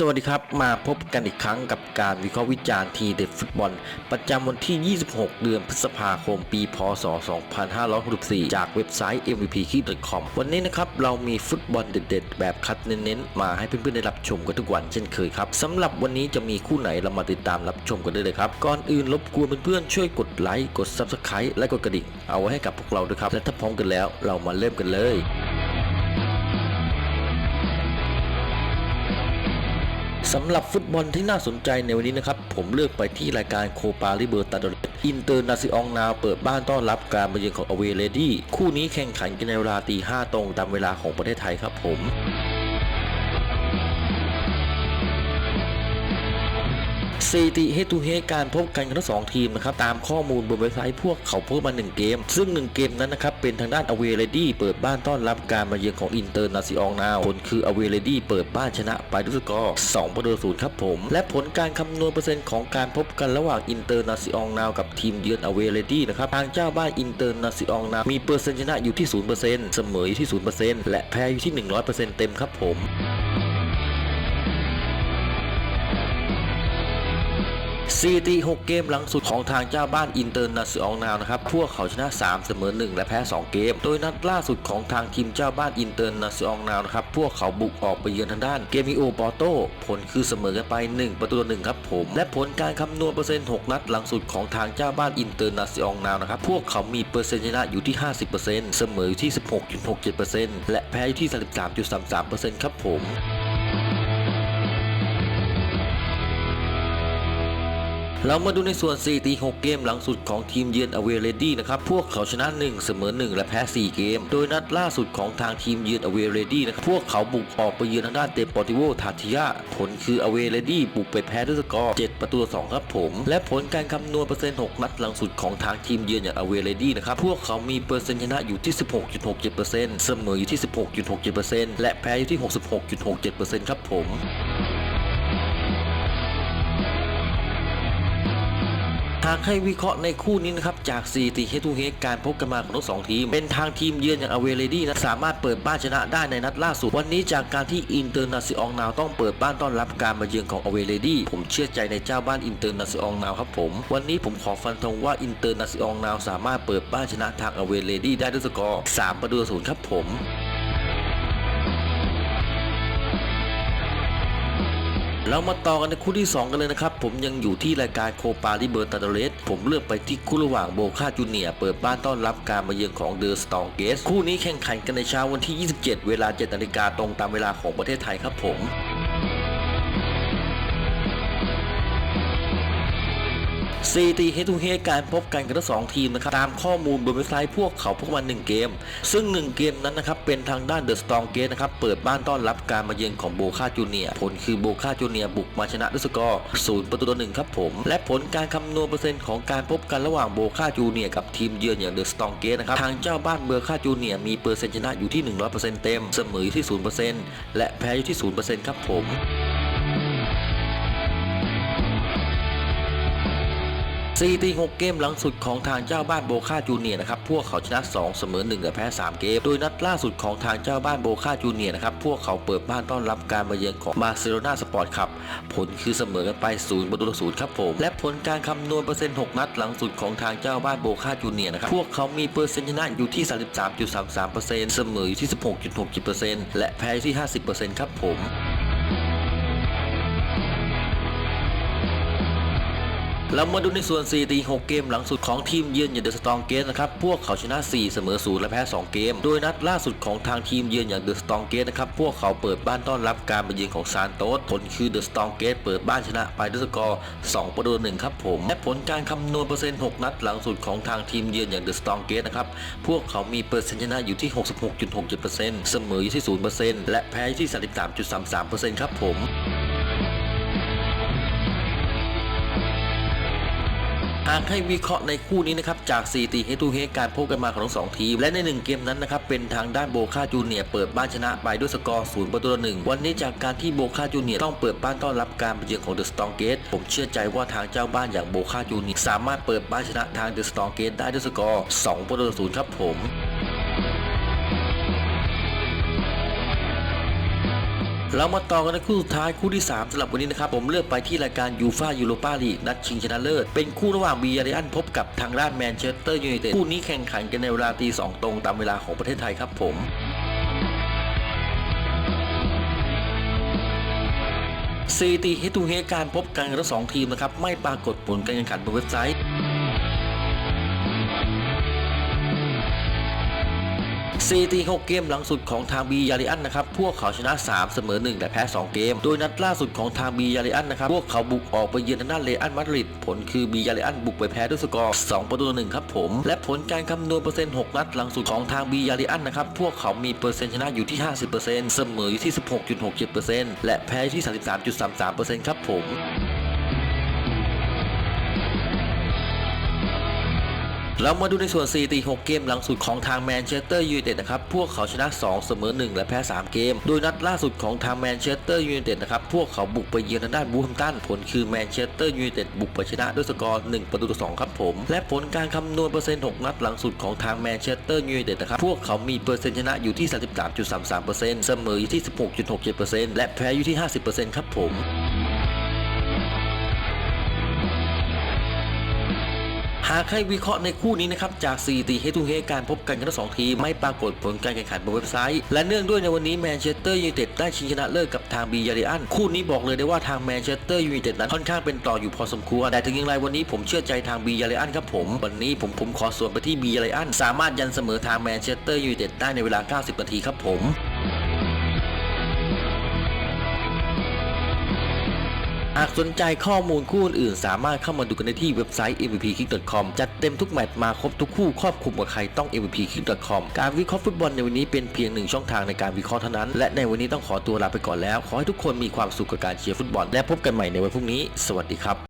สวัสดีครับ มาพบกันอีกครั้งกับการวิเคราะห์วิจารณ์ทีเด็ดฟุตบอล ประจำวันที่ 26 เดือนพฤษภาคม ปี พศ 2564 จากเว็บไซต์ mvp.com วันนี้นะครับ เรามีฟุตบอลเด็ดๆ แบบคัดเน้นๆ มาให้เพื่อนๆ ได้รับชมกันทุกวันเช่นเคยครับสำหรับวันนี้จะมีคู่ไหนเรามาติดตามรับชมกันได้เลยครับ ก่อนอื่นรบกวนเพื่อนๆ ช่วยกดไลค์ กด subscribe และกดกระดิ่ง เอาไว้ให้กับพวกเราด้วยครับ และถ้าพร้อมกันแล้วเรามาเริ่มกันเลย สำหรับฟุตบอลที่น่าสนใจในวันนี้นะครับ ผมเลือกไปที่รายการโคปาลิเบอร์ตาโดอินเตอร์นาซิองนาเปิดบ้านต้อนรับการมาเยือนของอเวเลดี้คู่นี้แข่งขันกันในเวลาตีห้าตรงตามเวลาของประเทศไทยครับผม สถิติเฮตูเฮการพบกันของทั้งสองทีมนะครับตามข้อมูลบนเว็บไซต์พวกเขาพบมา 1 เกม ซึ่ง 1 เกมนั้นนะครับเป็นทางด้านอเวเลดี้เปิดบ้านต้อนรับการมาเยือนของอินเตอร์นาซิองนาวผลคืออเวเลดี้เปิดบ้านชนะไปด้วยสกอร์2ประตูศูนย์ครับผม และผลการคำนวณเปอร์เซ็นต์ของการพบกันระหว่างอินเตอร์นาซิองนาวกับทีมเยือนอเวเลดี้นะครับทางเจ้าบ้านอินเตอร์นาซิองนาวมีเปอร์เซ็นต์ชนะอยู่ที่0%เสมออยู่ที่0%และแพ้อยู่ที่ 100%เต็มครับผม ซีตี6เกมหลังสุดของทางเจ้าบ้านอินเตอร์นาซิองนาวนะครับ พวกเขาชนะ 3 เสมอ 1 และแพ้ 2 เกม โดยนัดล่าสุดของทางทีมเจ้าบ้านอินเตอร์นาซิองนาวนะครับ พวกเขาบุกออกไปเยือนทางด้านเกมิโอปอโตผลคือเสมอกันไป 1 ประตูต่อหนึ่งครับผม และผลการคำนวณเปอร์เซ็นต์ 6 นัดหลังสุดของทางเจ้าบ้านอินเตอร์นาซิองนาวนะครับ พวกเขามีเปอร์เซ็นต์ชนะอยู่ที่ 50%เสมออยู่ที่ 16.67%และแพ้อยู่ที่ 33.33%ครับผม เรามาดูในส่วน4ตี6เกมหลังสุดของทีมเยือนอเวเลดี้นะครับ พวกเขาชนะ 1 เสมอ 1 และแพ้ 4 เกม โดยนัดล่าสุดของทางทีมเยือนอเวเลดี้นะครับ พวกเขาบุกออกไปเยือนทางด้านเตปอร์ติโวทาทิยา ผลคืออเวเลดี้บุกไปแพ้ด้วยสกอร์ 7 ประตู 2 ครับผม และผลการคำนวณเปอร์เซ็นต์ 6 นัดหลังสุดของทางทีมเยือนอย่างอเวเลดี้นะครับ พวกเขามีเปอร์เซ็นต์ชนะอยู่ที่ 16.67%เสมออยู่ที่ 16.67%และแพ้อยู่ที่ 66.67%ครับผมากให้วิเคราะห์ในคู่นี้นะครับจากสถิติเฮตูเฮการพบกันมาของทั้งสองทีม เป็นทางทีมเยือนอย่างอเวเลดี้นะสามารถเปิดบ้านชนะได้ในนัดล่าสุด วันนี้จากการที่อินเตอร์นาซิองนาวต้องเปิดบ้านต้อนรับการมาเยือนของอเวเลดี้ผมเชื่อใจในเจ้าบ้านอินเตอร์นาซิองนาวครับผม วันนี้ผมขอฟันธงว่าอินเตอร์นาซิองนาวสามารถเปิดบ้านชนะทางอเวเลดี้ได้ด้วยสกอร์3ประตูต่อศูนย์ครับผม เรามาต่อกันในคู่ที่ 2 กันเลยนะครับ ผมยังอยู่ที่รายการโคปาลิเบอร์ตาโดเรสผมเลือกไปที่คู่ระหว่างโบคาจูเนียเปิดบ้านต้อนรับการมาเยือนของเดอะสตองเกสคู่นี้แข่งขันกันในเช้าวันที่ 27 เวลา 7นาฬิกาตรงตามเวลาของประเทศไทยครับผม ซีตีเฮทูเฮการพบกันกันทั้งสองทีมนะครับตามข้อมูลบนเว็บไซต์พวกเขาพบมา1เกม ซึ่ง 1 เกมนั้นนะครับเป็นทางด้านเดอะสตองเกตนะครับเปิดบ้านต้อนรับการมาเยือนของโบคาจูเนียผลคือโบคาจูเนียบุกมาชนะด้วยสกอร์0ประตูต่อหนึ่งครับผม และผลการคำนวณเปอร์เซ็นต์ของการพบกันระหว่างโบคาจูเนียกับทีมเยือนอย่างเดอะสตองเกตนะครับทางเจ้าบ้านเบอร์คาจูเนียมีเปอร์เซ็นต์ชนะอยู่ที่ 100%เต็มเสมออยู่ที่ 0%และแพ้อยู่ที่ 0%ครับผม ซีตี6เกมหลังสุดของทางเจ้าบ้านโบคาจูเนียนะครับพวกเขาชนะ 2 เสมอ1และแพ้ 3 เกม โดยนัดล่าสุดของทางเจ้าบ้านโบคาจูเนียนะครับพวกเขาเปิดบ้านต้อนรับการมาเยือนของบาร์เซโลนาสปอร์ตคลับผลคือเสมอกันไป0ประตูต่อศูนย์ครับผม และผลการคำนวณเปอร์เซ็นต์ 6 นัดหลังสุดของทางเจ้าบ้านโบคาจูเนียนะครับพวกเขามีเปอร์เซ็นต์ชนะอยู่ที่ 33.33%เสมออยู่ที่ 16.67%และแพ้ที่ 50%ครับผม เรามาดูในส่วน4ตี6เกมหลังสุดของทีมเยือนอย่างเดอะสตองเกตนะครับ พวกเขาชนะ 4 เสมอ 0 และแพ้ 2 เกม โดยนัดล่าสุดของทางทีมเยือนอย่างเดอะสตองเกตนะครับ พวกเขาเปิดบ้านต้อนรับการมาเยือนของซานโตสผลคือเดอะสตองเกตเปิดบ้านชนะไปด้วยสกอร์ 2 ประตูต่อหนึ่งครับผม และผลการคำนวณเปอร์เซ็นต์ 6 นัดหลังสุดของทางทีมเยือนอย่างเดอะสตองเกตนะครับ พวกเขามีเปอร์เซ็นต์ชนะอยู่ที่ 66.67%เสมออยู่ที่ 0%และแพ้อยู่ที่ 33.33%ครับผมากให้วิเคราะห์ในคู่นี้นะครับจาก4ตีเฮตูเฮการพบกันมาของทั้งสองทีม และใน 1 เกมนั้นนะครับเป็นทางด้านโบคาจูเนียเปิดบ้านชนะไปด้วยสกอร์0ประตูต่อหนึ่งวันนี้จากการที่โบคาจูเนียต้องเปิดบ้านต้อนรับการไปเยือนของเดอะสตองเกตผมเชื่อใจว่าทางเจ้าบ้านอย่างโบคาจูเนียสามารถเปิดบ้านชนะทางเดอะสตองเกตได้ด้วยสกอร์2ประตูต่อศูนย์ครับผม เรามาต่อกันในคู่สุดท้ายคู่ที่ 3สำหรับวันนี้นะครับผมเลือกไปที่รายการยูฟายูโรปาลีกนัดชิงชนะเลิศ เป็นคู่ระหว่างบียาริอันพบกับทางด้านแมนเชสเตอร์ยูไนเต็ดคู่นี้แข่งขันกันในเวลาตีสองตรงตามเวลาของประเทศไทยครับผมสถิติเฮตูเฮการพบกันทั้งสองทีมนะครับไม่ปรากฏผลการแข่งขันบนเว็บไซต์ สถิติ6เกมหลังสุดของทางบียาริอันนะครับ พวกเขาชนะ 3 เสมอ 1 และแพ้ 2 เกม โดยนัดล่าสุดของทางบียาริอันนะครับ พวกเขาบุกออกไปเยือนทางด้านเรอัลมาดริด ผลคือบียาริอันบุกไปแพ้ด้วยสกอร์ 2 ประตูต่อ1ครับผม และผลการคำนวณเปอร์เซ็นต์ 6 นัดหลังสุดของทางบียาริอันนะครับ พวกเขามีเปอร์เซ็นต์ชนะอยู่ที่ 50%เสมออยู่ที่ 16.67%และแพ้ที่ 33.33%ครับผม เรามาดูในส่วนสถิติ6เกมหลังสุดของทางแมนเชสเตอร์ยูไนเต็ดนะครับ พวกเขาชนะ 2 เสมอ 1 และแพ้ 3 เกม โดยนัดล่าสุดของทางแมนเชสเตอร์ยูไนเต็ดนะครับ พวกเขาบุกไปเยือนทางด้านบูฮัมตัน ผลคือแมนเชสเตอร์ยูไนเต็ดบุกไปชนะด้วยสกอร์ 1 ประตูต่อ 2 ครับผม และผลการคำนวณเปอร์เซ็นต์ 6 นัดหลังสุดของทางแมนเชสเตอร์ยูไนเต็ดนะครับ พวกเขามีเปอร์เซ็นต์ชนะอยู่ที่ 33.33%เสมออยู่ที่ 16.67%และแพ้อยู่ที่ 50%ครับผม หากให้วิเคราะห์ในคู่นี้นะครับจากสถิติเฮตูเฮการพบกันกันทั้งสองทีมไม่ปรากฏผลการแข่งขันบนเว็บไซต์ และเนื่องด้วยในวันนี้แมนเชสเตอร์ยูไนเต็ดได้ชิงชนะเลิศกับทางบียาริอันคู่นี้บอกเลยได้ว่าทางแมนเชสเตอร์ยูไนเต็ดนั้นค่อนข้างเป็นต่ออยู่พอสมควรแต่ถึงอย่างไรวันนี้ผมเชื่อใจทางบียาริอันครับผมวันนี้ผมผมขอส่วนไปที่บียาริอันสามารถยันเสมอทางแมนเชสเตอร์ยูไนเต็ดได้ในเวลา 90 นาทีครับผม หากสนใจข้อมูลคู่อื่นสามารถเข้ามาดูกันได้ที่เว็บไซต์ mvpkick.com จัดเต็มทุกแมตช์มาครบทุกคู่ครอบคลุมกับใครต้อง mvpkick.com การวิเคราะห์ฟุตบอลในวันนี้เป็นเพียงหนึ่งช่องทางในการวิเคราะห์เท่านั้น และในวันนี้ต้องขอตัวลาไปก่อนแล้ว ขอให้ทุกคนมีความสุขกับการเชียร์ฟุตบอล และพบกันใหม่ในวันพรุ่งนี้ สวัสดีครับ